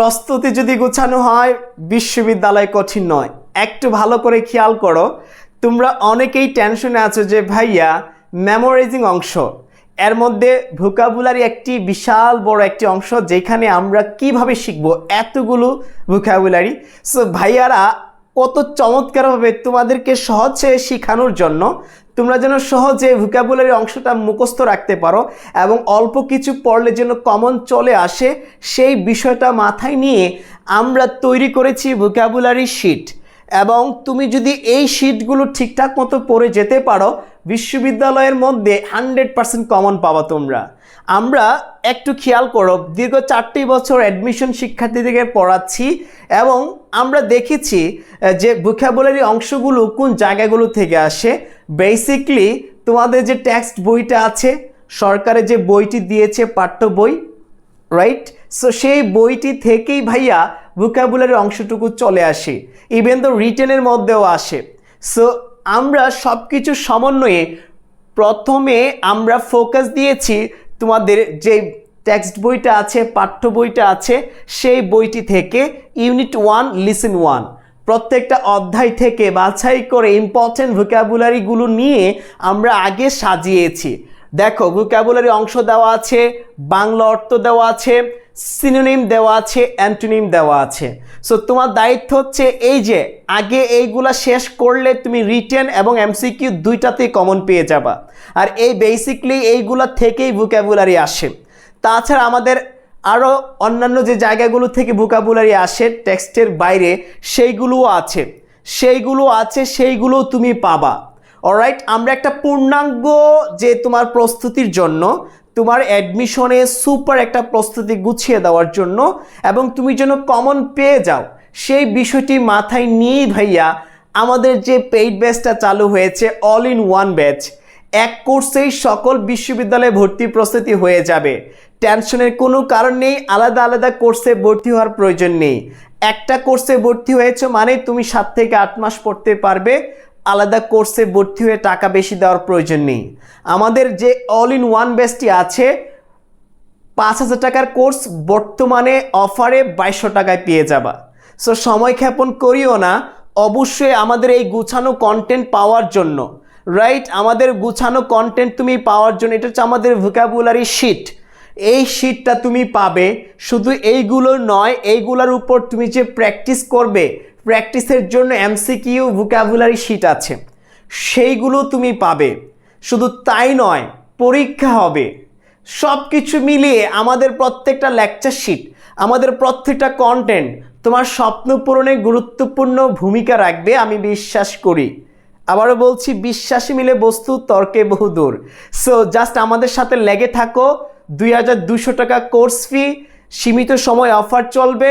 প্রস্তুতি যদি গোছানো হয়, বিশ্ববিদ্যালয় কঠিন নয়। একটু ভালো করে খেয়াল করো, তোমরা অনেকেই টেনশনে আছো যে, ভাইয়া মেমোরাইজিং অংশ। এর মধ্যে ভোকাবুলারি একটি বিশাল বড় একটি অংশ যেখানে আমরা কীভাবে শিখব এতগুলো ভোকাবুলারি সো ভাইয়ারা কত চমৎকারভাবে তোমাদেরকে সহজে শেখানোর জন্য তোমরা যেন সহজে ভোকাবুলারি অংশটা মুখস্থ রাখতে পারো এবং অল্প কিছু পড়লে যেন কমন চলে আসে, সেই বিষয়টা মাথায় নিয়ে আমরা তৈরি করেছি ভোকাবুলারি শিট এবং তুমি যদি এই শিটগুলো ঠিকঠাক মতো পড়ে যেতে পারো, বিশ্ববিদ্যালয়ের মধ্যে হান্ড্রেড পার্সেন্ট কমন পাবা তোমরা। আমরা একটু খেয়াল করো, দীর্ঘ চারটি বছর অ্যাডমিশন শিক্ষার্থীদেরকে পড়াচ্ছি এবং আমরা দেখেছি যে ভোকাবুলারি অংশগুলো কোন জায়গাগুলো থেকে আসে বেসিকলি তোমাদের যে টেক্সট বইটা আছে, সরকারের যে বইটি দিয়েছে, পাঠ্য বই রাইট সো সেই বইটি থেকেই ভাইয়া ভোকাবুলারি অংশটুকু চলে আসে ইভেন তো রিটেনের মধ্যেও আসে। সো আমরা সব কিছু সমন্বয়ে প্রথমে আমরা ফোকাস দিয়েছি তোমাদের যে টেক্সট বইটা আছে, পাঠ্য বইটা আছে, সেই বইটি থেকে ইউনিট ওয়ান লিসন ওয়ান প্রত্যেকটা অধ্যায় থেকে বাছাই করে ইম্পর্টেন্ট ভোকাবুলারিগুলো নিয়ে আমরা আগে সাজিয়েছি। দেখো ভোকাবুলারি অংশ দেওয়া আছে, বাংলা অর্থ দেওয়া আছে সিনোনিম দেওয়া আছে অ্যান্টোনিম দেওয়া আছে। সো তোমার দায়িত্ব হচ্ছে এই যে, আগে এইগুলা শেষ করলে তুমি রিটেন এবং এমসিকিউ দুইটাতেই কমন পেয়ে যাবা। আর এই বেসিকলি এইগুলা থেকেই ভোকাবুলারি আসে। তাছাড়া আমাদের আরও অন্যান্য যে জায়গাগুলো থেকে ভোকাবুলারি আসে টেক্সটের বাইরে, সেইগুলোও আছে। সেইগুলো আছে, সেইগুলো তুমি পাবা। অলরাইট আমরা একটা পূর্ণাঙ্গ যে তোমার প্রস্তুতির জন্য, তোমার অ্যাডমিশনে সুপার একটা প্রস্তুতি গুছিয়ে দেওয়ার জন্য এবং তুমি যেন কমন পেয়ে যাও, সেই বিষয়টি মাথায় নিয়েই ভাইয়া আমাদের যে পেইড ব্যাচটা চালু হয়েছে অল ইন ওয়ান ব্যাচ এক কোর্সেই সকল বিশ্ববিদ্যালয়ে ভর্তি প্রস্তুতি হয়ে যাবে। টেনশনের কোনো কারণ নেই, আলাদা আলাদা কোর্সে ভর্তি হওয়ার প্রয়োজন নেই। একটা কোর্সে ভর্তি হয়েছে মানে তুমি সাত থেকে আট মাস পড়তে পারবে, আলাদা কোর্সে ভর্তি হয়ে টাকা বেশি দেওয়ার প্রয়োজন নেই। আমাদের যে অল ইন ওয়ান বেসটি আছে, পাঁচ হাজার টাকার কোর্স বর্তমানে অফারে বাইশশো টাকায় পেয়ে যাবা। সো সময় ক্ষেপণ করিও না, অবশ্যই আমাদের এই গুছানো কন্টেন্ট পাওয়ার জন্য। রাইট আমাদের গুছানো কন্টেন্ট তুমি পাওয়ার জন্য, এটা হচ্ছে আমাদের ভোকাবুলারি শিট এই শিটটা তুমি পাবে, শুধু এইগুলো নয়, এইগুলোর উপর তুমি যে প্র্যাকটিস করবে প্র্যাকটিসের জন্য এমসিকিউ ভোকাবুলারি শিট আছে। সেইগুলো তুমি পাবে। শুধু তাই নয়, পরীক্ষা হবে। সব কিছু মিলিয়ে আমাদের প্রত্যেকটা লেকচার শিট আমাদের প্রত্যেকটা কন্টেন্ট তোমার স্বপ্ন পূরণে গুরুত্বপূর্ণ ভূমিকা রাখবে, আমি বিশ্বাস করি। আবারও বলছি, বিশ্বাসী মিলে বস্তু, তর্কে বহুদূর সো জাস্ট আমাদের সাথে লেগে থাকো। দুই হাজার দুশো টাকা কোর্স ফি সীমিত সময় অফার চলবে।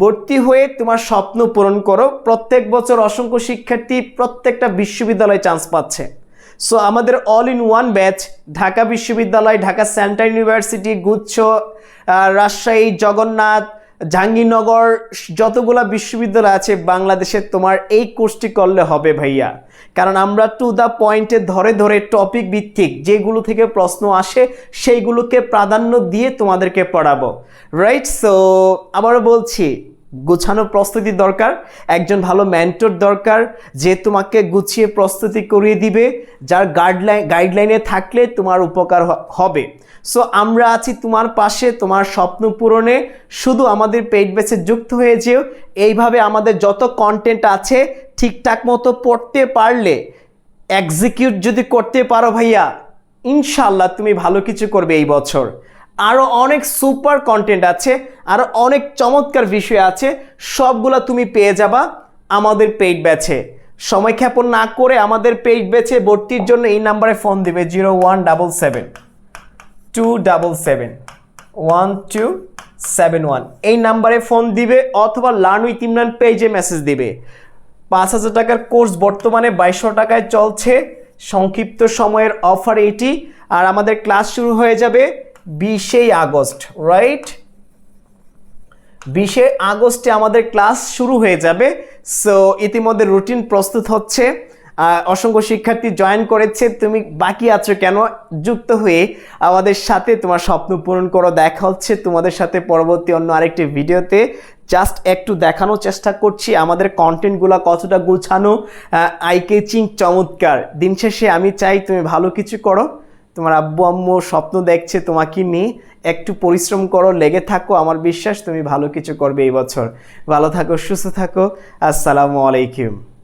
ভর্তি হয়ে তোমার স্বপ্ন পূরণ করো। প্রত্যেক বছর অসংখ্য শিক্ষার্থী প্রত্যেকটা বিশ্ববিদ্যালয়ে চান্স পাচ্ছে। সো আমাদের all in one batch Dhaka বিশ্ববিদ্যালয়, ঢাকা সেন্ট্রাল ইউনিভার্সিটি গুচ্ছ রাজশাহী, জগন্নাথ জাহাঙ্গীরনগর, যতগুলো বিশ্ববিদ্যালয় আছে বাংলাদেশে তোমার এই কোর্সটি করলে হবে ভাইয়া। কারণ আমরা টু দ্য পয়েন্টে ধরে ধরে টপিক ভিত্তিক যেগুলো থেকে প্রশ্ন আসে সেইগুলোকে প্রাধান্য দিয়ে তোমাদেরকে পড়াবো। রাইট সো আবারও বলছি গুছানো প্রস্তুতি দরকার, একজন ভালো মেন্টর দরকার যে তোমাকে গুছিয়ে প্রস্তুতি করিয়ে দিবে, যার গাইডলাইন গাইডলাইনে থাকলে তোমার উপকার হবে। সো আমরা আছি তোমার পাশে, তোমার স্বপ্ন পূরণে। শুধু আমাদের পেইড বেসে যুক্ত হয়ে যেও। এইভাবে আমাদের যত কন্টেন্ট আছে, ঠিকঠাক মতো পড়তে পারলে এক্সিকিউট যদি করতে পারো ভাইয়া ইনশাল্লাহ তুমি ভালো কিছু করবে এই বছর। আরও অনেক সুপার কন্টেন্ট আছে আরও অনেক চমৎকার বিষয় আছে, সবগুলা তুমি পেয়ে যাবা আমাদের পেইড ব্যাচে সময় না করে আমাদের পেইড ব্যাচে ভর্তির জন্য এই নাম্বারে ফোন দিবে zero one double seven two double seven one two seven one এই নাম্বারে ফোন দিবে অথবা লার্ন উইথ ইমরান পেজে মেসেজ দিবে। পাঁচ হাজার টাকার কোর্স বর্তমানে বাইশশো টাকায় চলছে, সংক্ষিপ্ত সময়ের অফার এটি। আর আমাদের ক্লাস শুরু হয়ে যাবে বিশেই আগস্ট রাইট বিশে আগস্টে আমাদের ক্লাস শুরু হয়ে যাবে। সো ইতিমধ্যে রুটিন প্রস্তুত হচ্ছে। অসংখ্য শিক্ষার্থী জয়েন করেছে। তুমি বাকি আছো কেন? যুক্ত হয়ে আমাদের সাথে তোমার স্বপ্ন পূরণ করো। দেখা হচ্ছে তোমাদের সাথে পরবর্তী অন্য আরেকটি ভিডিওতে। জাস্ট একটু দেখানোর চেষ্টা করছি। আমাদের কন্টেন্টগুলো কতটা গুছানো। আই কেচিং চমৎকার। দিন শেষে আমি চাই তুমি ভালো কিছু করো। তোমার আব্বু, আম্মু স্বপ্ন দেখছে তোমাকে নিয়ে। একটু পরিশ্রম করো, লেগে থাকো। আমার বিশ্বাস তুমি ভালো কিছু করবে এই বছর। ভালো থাকো, সুস্থ থাকো। আসসালামু আলাইকুম।